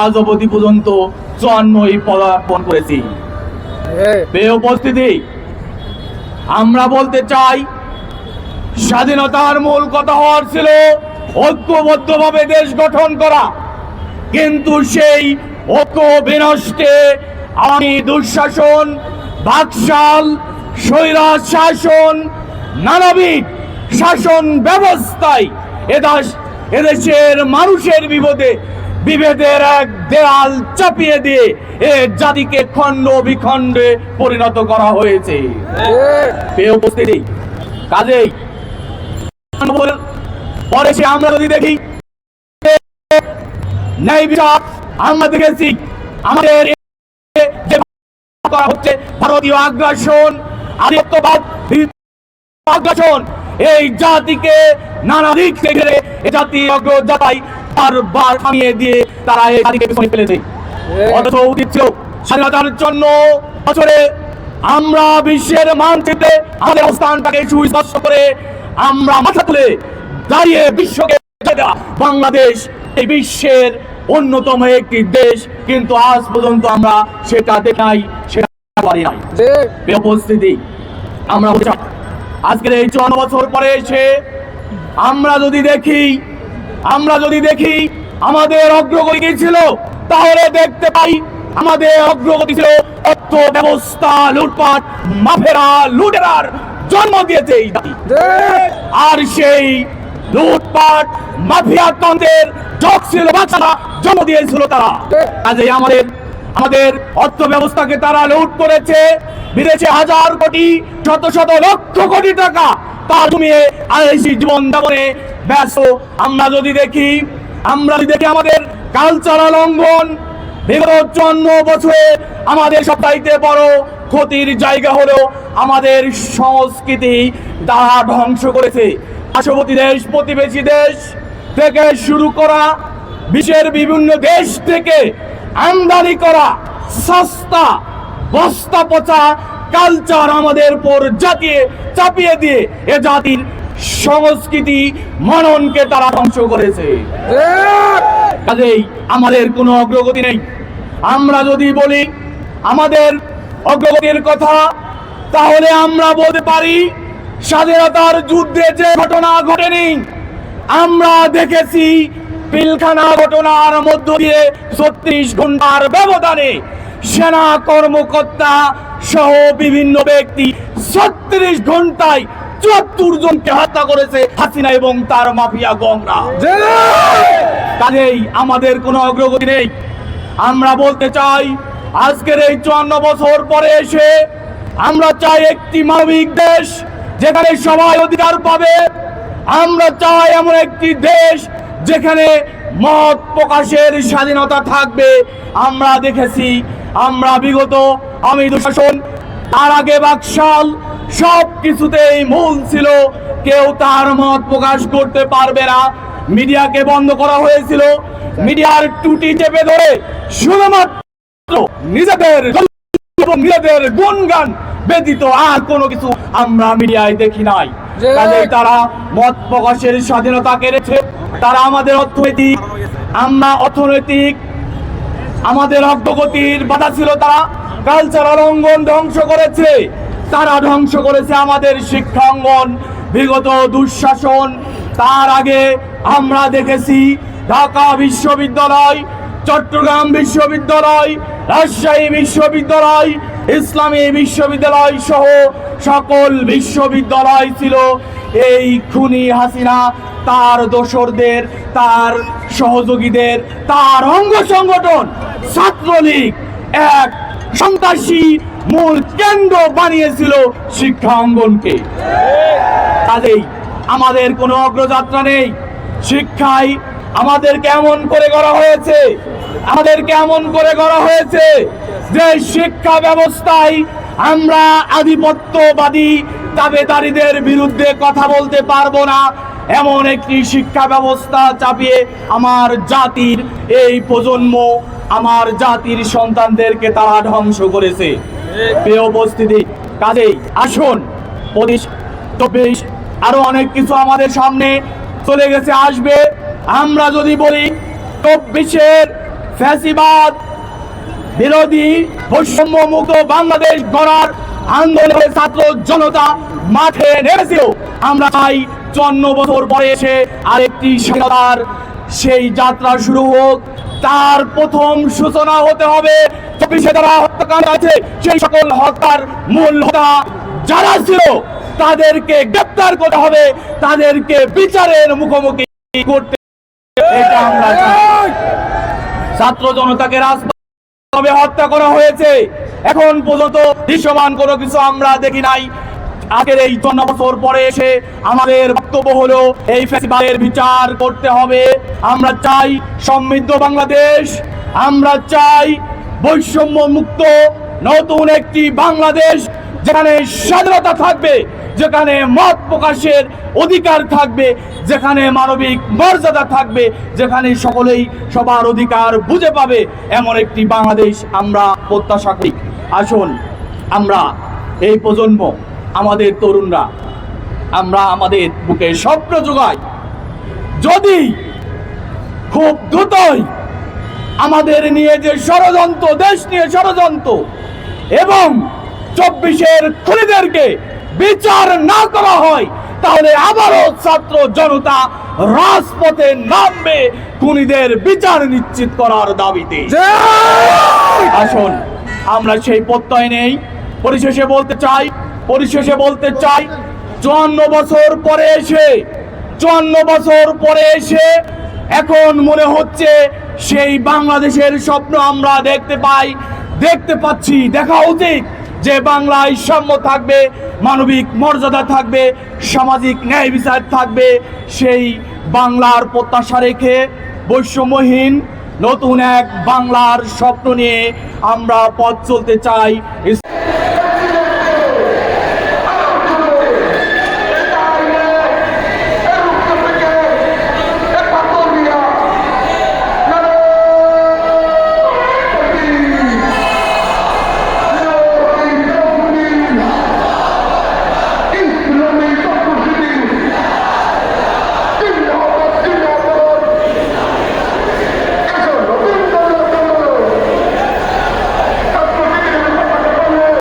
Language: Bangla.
আজ অবধি পর্যন্ত চুয়ান্নই পদার্পণ করেছি। উপস্থিতি, আমরা বলতে চাই, স্বাধীনতার মূল কথা হওয়ার ছিল ঐক্যবদ্ধভাবে দেশ গঠন করা। কিন্তু সেই ঐক্য বিনষ্টে আমি দুঃশাসন, বাকশাল স্বৈরাজ শাসন নানাবিধ শাসন ব্যবস্থায় এদাস এদেশের মানুষের বিপদে বিভেদের এক দেয়াল চাপিয়ে দিয়ে এ জাতিকে খণ্ড বিখণ্ডে পরিণত করা হয়েছে। উপস্থিতি কাজেই পরে সে আমরা যদি দেখি, ন্যায় বিচার আমরা দেখেছি, আমাদের করা হচ্ছে, ভারতীয় আগ্রাসন, আধিপত্যবাদ, আগ্রাসন, এই জাতিকে নানা দিক থেকে এ জাতি অগ্রযাত্রায় বারবার থামিয়ে দিয়ে তারা এই জাতিকে পিছনে ফেলেছে। অথচ উচিত ছিল স্বাধীনতার জন্য বছরে আমরা বিশ্বের মানচিত্রে আমাদের অবস্থানটাকে সুস্পষ্ট করে আমরা মাথা তুলে দাঁড়িয়ে বিশ্বকে বাংলাদেশ এই বিশ্বের অন্যতম একটি দেশ, কিন্তু আজ পর্যন্ত আমরা সেটা দেখাই সেটা পারি নাই। উপস্থিতি, আমরা আজকের এই চুয়ান্ন বছর পরে এসে আমরা যদি দেখি আমরা যদি দেখি আমাদের অগ্রগতি কি ছিল, তাহলে দেখতে পাই আমাদের অগ্রগতি ছিল অর্থ ব্যবস্থা, লুটপাট, মাফেরা, লুটেরার জন্ম দিয়েছে এই জাতি। আর সেই লুটপাট, মাফিয়া তন্ত্রের যোগ ছিল বাচ্চারা জন্ম দিয়েছিল তারা। কাজে আমাদের আমাদের অর্থ ব্যবস্থাকে তারা লুট করেছে বিদেশে হাজার কোটি, শত শত লক্ষ কোটি টাকা। তার তুমি আইসি জীবন যাপনে ব্যস্ত। আমরা যদি দেখি, আমরা যদি দেখি আমাদের কালচারাল অঙ্গন, বিগত চুয়ান্ন বছরে আমাদের সবচাইতে বড় ক্ষতির জায়গা হলো আমাদের সংস্কৃতি তারা ধ্বংস করেছে। পার্শ্ববর্তী দেশ, প্রতিবেশী দেশ থেকে শুরু করা, বিশ্বের বিভিন্ন দেশ থেকে আমদানি করা, সস্তা বস্তা পচা কালচার আমাদের পর জাতিয়ে চাপিয়ে দিয়ে এ জাতির সংস্কৃতি মননকে তারা ধ্বংস করেছে। কাজেই আমাদের কোনো অগ্রগতি নেই। আমরা যদি বলি আমাদের অগ্রগতির কথা, তাহলে আমরা বলতে পারি স্বাধীনতার যুদ্ধে যে ঘটনা ঘটেনি, আমরা দেখেছি পিলখানা ঘটনার মধ্য দিয়ে ছত্রিশ ঘণ্টার ব্যবধানে সেনা কর্মকর্তা সহ বিভিন্ন ব্যক্তি ছত্রিশ ঘন্টায় চুয়াত্তর জনকে হত্যা করেছে হাসিনা এবং তার মাফিয়া গংরা। কাজেই আমাদের কোনো অগ্রগতি নেই। আমরা বলতে চাই আজকের এই চুয়ান্ন বছর পরে এসে আমরা চাই একটি মানবিক দেশ যেখানে সবাই অধিকার পাবে। আমরা চাই এমন একটি দেশ যেখানে মত প্রকাশের স্বাধীনতা থাকবে। আমরা দেখেছি আমরা বিগত আমি দুঃশাসন তার আগে বাকশাল সব কিছুতেই মূল ছিল কেউ তার মত প্রকাশ করতে পারবে না। মিডিয়াকে বন্ধ করা হয়েছিল। মিডিয়ার টুটি চেপে ধরে শুধুমাত্র নিজেদের নিজেদের গুণগান ব্যতীত আর কোনো কিছু আমরা মিডিয়ায় দেখি নাই। কাজেই তারা মত প্রকাশের স্বাধীনতা কেড়েছে তারা আমাদের অর্থনৈতিক আমরা অর্থনৈতিক আমাদের অগ্রগতির বাধা ছিল তারা। কালচারাল অঙ্গন ধ্বংস করেছে। তারা ধ্বংস করেছে আমাদের শিক্ষাঙ্গন, বিগত দুঃশাসন। তার আগে আমরা দেখেছি ঢাকা বিশ্ববিদ্যালয়, চট্টগ্রাম বিশ্ববিদ্যালয়, রাজশাহী বিশ্ববিদ্যালয়, ইসলামী বিশ্ববিদ্যালয় সহ সকল বিশ্ববিদ্যালয় ছিল। এই খুনি হাসিনা, তার দোসরদের, তার সহযোগীদের, তার অঙ্গ সংগঠন ছাত্রলীগ, এক সন্ত্রাসী মূল কেন্দ্র বানিয়েছিল শিক্ষা অঙ্গনকে। কাজেই আমাদের কোনো অগ্রযাত্রা নেই। শিক্ষায় আমাদের কেমন করে করা হয়েছে আমাদের কেমন করে করা হয়েছে যে শিক্ষা ব্যবস্থায় আমরা আধিপত্যবাদী দাবেদারীদের বিরুদ্ধে কথা বলতে পারব না। এমন একটি শিক্ষা ব্যবস্থা চাপিয়ে আমার জাতির এই প্রজন্ম, আমার জাতির সন্তানদেরকে তারা ধ্বংস করেছে। প্রিয় উপস্থিতি, কাজেই আসুন। পঁচিশ, চব্বিশ, আরও অনেক কিছু আমাদের সামনে চলে গেছে, আসবে। আমরা যদি বলি, চব্বিশের ফ্যাসিবাদ বিরোধী বৈষম্য মুক্ত বাংলাদেশ গড়ার আন্দোলনের ছাত্র জনতা মাঠে নেমেছিল। আমরা চাই চন্ন বছর পরে এসে আরেকটি স্বাধীনতার সেই যাত্রা শুরু হোক। তার প্রথম সূচনা হতে হবে। চব্বিশে হত্যাকাণ্ড আছে, সেই সকল হত্যার মূল হত্যা যারা ছিল, তাদেরকে গ্রেপ্তার করতে হবে। তাদেরকে বিচারের মুখোমুখি করতে ছাত্র জনতাকে রাজভাবে হত্যা করা হয়েছে। এখন পর্যন্ত দৃশ্যমান কোনো কিছু আমরা দেখি নাই। আগের এই চন্ন বছর পরে এসে আমাদের বক্তব্য হলো, এই ফেস্টিভ্যালের বিচার করতে হবে। আমরা চাই সমৃদ্ধ বাংলাদেশ। আমরা চাই বৈষম্য মুক্ত নতুন একটি বাংলাদেশ, যেখানে স্বাধীনতা থাকবে, যেখানে মত প্রকাশের অধিকার থাকবে, যেখানে মানবিক মর্যাদা থাকবে, যেখানে সকলেই সবার অধিকার বুঝে পাবে। এমন একটি বাংলাদেশ আমরা প্রত্যাশা করি। আসুন, আমরা এই প্রজন্ম আমাদের তরুণরা আমরা আমাদের বুকে স্বপ্ন যোগাই যদি খুব দ্রুতই আমাদের নিয়ে যে ষড়যন্ত্র দেশ নিয়ে ষড়যন্ত্র এবং চব্বিশের খুনিদেরকে বিচার না করা হয় তাহলে আবারও ছাত্র জনতা রাজপথে নামবে খুনিদের বিচার নিশ্চিত করার দাবিতে। আসুন আমরা সেই প্রত্যয় নেই। পরিশেষে বলতে চাই পরিশেষে বলতে চাই, চুয়ান্ন বছর পরে এসে, চুয়ান্ন বছর পরে এসে এখন মনে হচ্ছে সেই বাংলাদেশের স্বপ্ন আমরা দেখতে পাই, দেখতে পাচ্ছি, দেখা উচিত যে বাংলায় সাম্য থাকবে, মানবিক মর্যাদা থাকবে, সামাজিক ন্যায় বিচার থাকবে। সেই বাংলার প্রত্যাশা রেখে বৈষম্যহীন নতুন এক বাংলার স্বপ্ন নিয়ে আমরা পথ চলতে চাই।